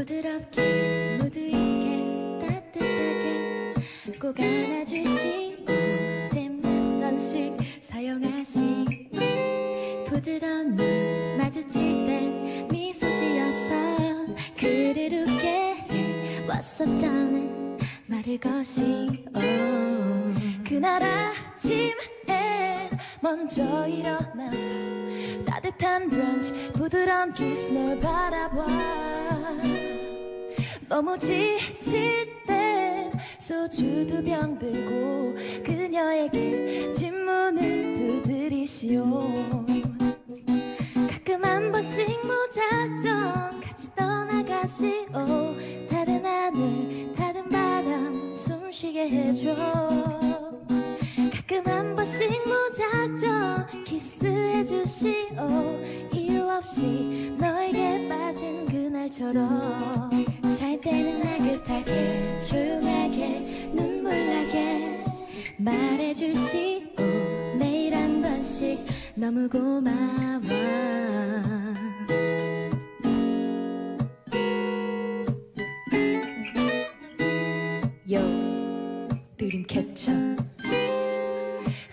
부드럽게 모두 있게 따뜻하게. 꼭 안아주시고 재밌는 원식 사용하시고. 부드러운 눈 마주칠 땐 미소 지어서 그를 웃게 What's up darling? 말을 것이오 oh. 그날 아침엔 먼저 일어나서 따뜻한 브런치 부드러운 키스 널 바라봐. 너무 지칠 땐 소주 두 병 들고 그녀에게 집문을 두드리시오. 가끔 한 번씩 무작정 같이 떠나가시오. 다른 하늘 다른 바람 숨쉬게 해줘 없이 너에게 빠진 그날처럼 잘 때는 나긋하게 조용하게 눈물 나게 말해주시오. 매일 한 번씩 너무 고마워. 요 드림 캡처.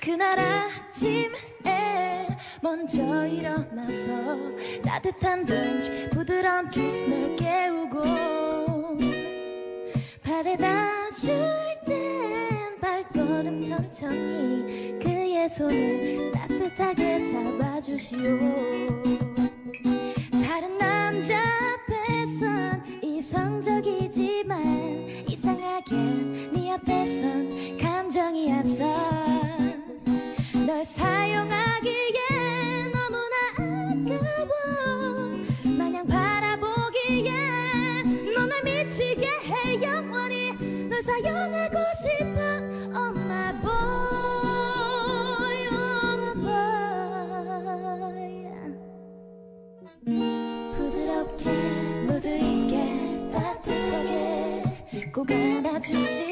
그날 아침에 먼저 일어나서 따뜻한 벤치 부드러운 키스 널 깨우고 바래다 줄땐 발걸음 천천히 그의 손을 따뜻하게 잡아주시오. 다른 남자 앞에선 이성적이지만 이상하게 네 앞에선 감정이 앞서 널 사용하기 사용하고 싶어 Oh my boy, oh my boy 부드럽게 무드 있게 따뜻하게 꼭 안아주시